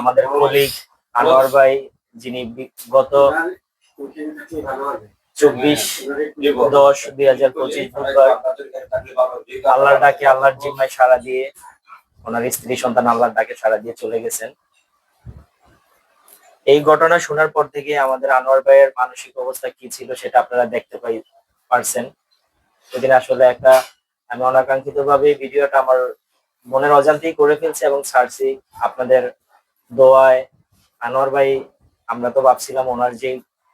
আমাদের কলিগ আনোয়ার ভাই, যিনি গত চব্বিশ দশ দুই হাজার পঁচিশ বুধবার আল্লাহর ডাকে, আল্লাহর জিম্মায় সাড়া দিয়ে ওনার স্ত্রী সন্তান আল্লাহর ডাকে সাড়া দিয়ে চলে গেছেন। এই ঘটনা শোনার পর থেকে আমাদের আনোয়ার ভাইয়ের মানসিক অবস্থা কি ছিল সেটা আপনারা দেখতে পাই পারছেন। সেদিন আসলে একটা, আমি অনাকাঙ্ক্ষিত ভাবে ভিডিওটা আমার মনের অজান্তেই করে ফেলছি এবং ছাড়ছি আপনাদের দোয়ায়। আনোয়ার ভাই, আমরা তো ভাবছিলাম ওনার যে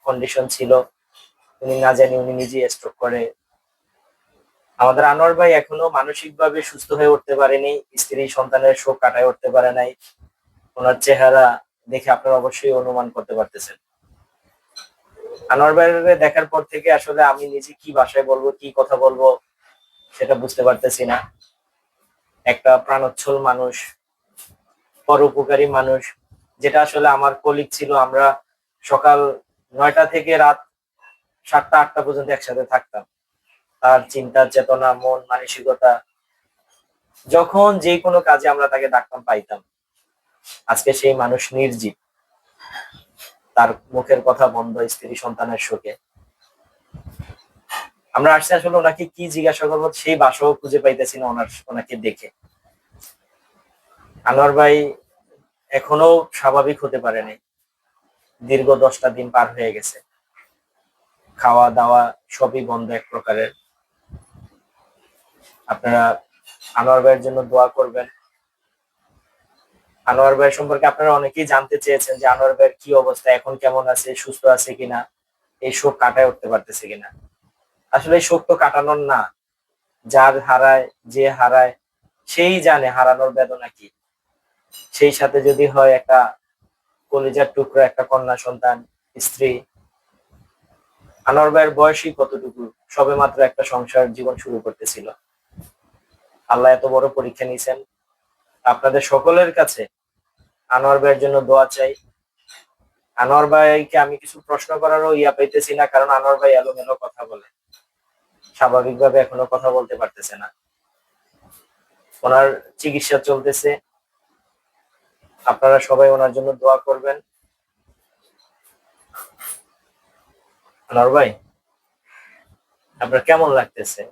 কন্ডিশন ছিল, উনি না জানি উনি নিজেই স্ট্রোক করে। আমাদের আনোয়ার ভাই এখনও মানসিক ভাবে সুস্থ হয়ে উঠতে পারেনি, স্ত্রী সন্তানের শোক কাটায় উঠতে পারে নাই। ওনার চেহারা দেখে আপনারা অবশ্যই অনুমান করতে পারতেছেন। আনোয়ার ভাইয়ের দেখার পর থেকে আসলে আমি নিজে কি ভাষায় বলব, কি কথা বলব সেটা বুঝতে পারতেছি না। একটা প্রাণোচ্ছল মানুষ, পরোপকারী মানুষ, যেটা আসলে আমার কলিগ ছিল, আমরা সকাল নয়টা থেকে রাত সাতটা, আটটা পর্যন্ত একসাথে থাকতাম। তার চিন্তা, চেতনা, মন, মানসিকতা, যখন যে কোনো কাজে আমরা তাকে ডাকতাম পাইতাম। আজকে সেই মানুষ নির্জীব। তার মুখের কথা বন্ধ স্ত্রী সন্তানের শোকে আমরা আসছি আসলে ওনাকে কি জিজ্ঞাসা করব, সেই বাসাও খুঁজে পাইতেছি না ওনার, ওনাকে দেখে। আনোয়ার ভাই এখনও স্বাভাবিক হতে পারেনি। দীর্ঘ দশটা দিন পার হয়ে গেছে। খাওয়া দাওয়া সবই বন্ধ এক প্রকারের। আপনারা আনোয়ার ভাইয়ের জন্য দোয়া করবেন। আনোয়ার ভাই সম্পর্কে আপনারা অনেকেই জানতে চেয়েছেন যে আনোয়ার ভাইয়ের কি অবস্থা, এখন কেমন আছে, সুস্থ আছে কিনা, এই শোক কাটায় উঠতে পারতেছে কিনা। আসলে শোক তো কাটানোর না। যার হারায়, যে হারায়, সেই জানে হারানোর বেদনা কি। সেই সাথে যদি হয় একটা কলিজার টুকরো, একটা কন্যা সন্তান, স্ত্রী। আনোয়ার ভাইয়ের বয়সই কতটুকু? সবে মাত্র একটা সংসার জীবন শুরু করতেছিল। আল্লাহ এত বড় পরীক্ষা নিয়েছেন। আপনাদের সকলের কাছে আনোয়ার ভাইয়ের জন্য দোয়া চাই। আনোয়ার ভাইকে আমি কিছু প্রশ্ন করারও ইয়া পাইতেছি না, কারণ আনোয়ার ভাই এলোমেলো কথা বলে। স্বাভাবিকভাবে এখনও কথা বলতে পারতেছে না। ওনার চিকিৎসা চলতেছে। আপনারা সবাই ওনার জন্য দোয়া করবেন। আনোয়ার ভাই, আপনার কেমন লাগতেছে?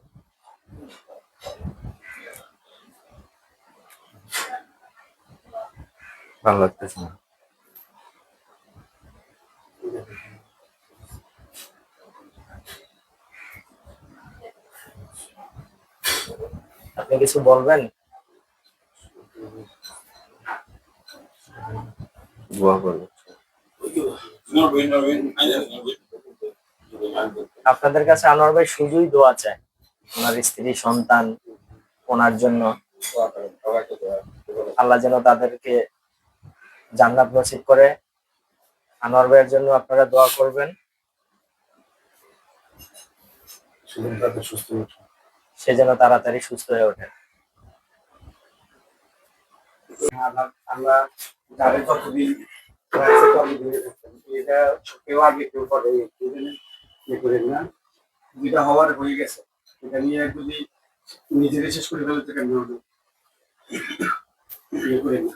ভালো লাগতেছে না। আপনি কিছু বলবেন? আপনাদের কাছে আনোয়ার ভাই শুধুই দোয়া চায়, ওনার স্ত্রী, সন্তান, ওনার জন্য। আল্লাহ যেন তাদেরকে জান্নাত নসিব করে। আনোয়ার ভাইয়ের জন্য আপনারা দোয়া করবেন। সুস্থ সে যেন তাড়াতাড়ি সুস্থ হয়ে ওঠে। যাদের আছে এটা কেউ আগে কেউ ইয়ে করে না। দুইটা হওয়ার হয়ে গেছে এটা নিয়ে যদি নিজেদের শেষ করে ফেলতে কেন ইয়ে করে না।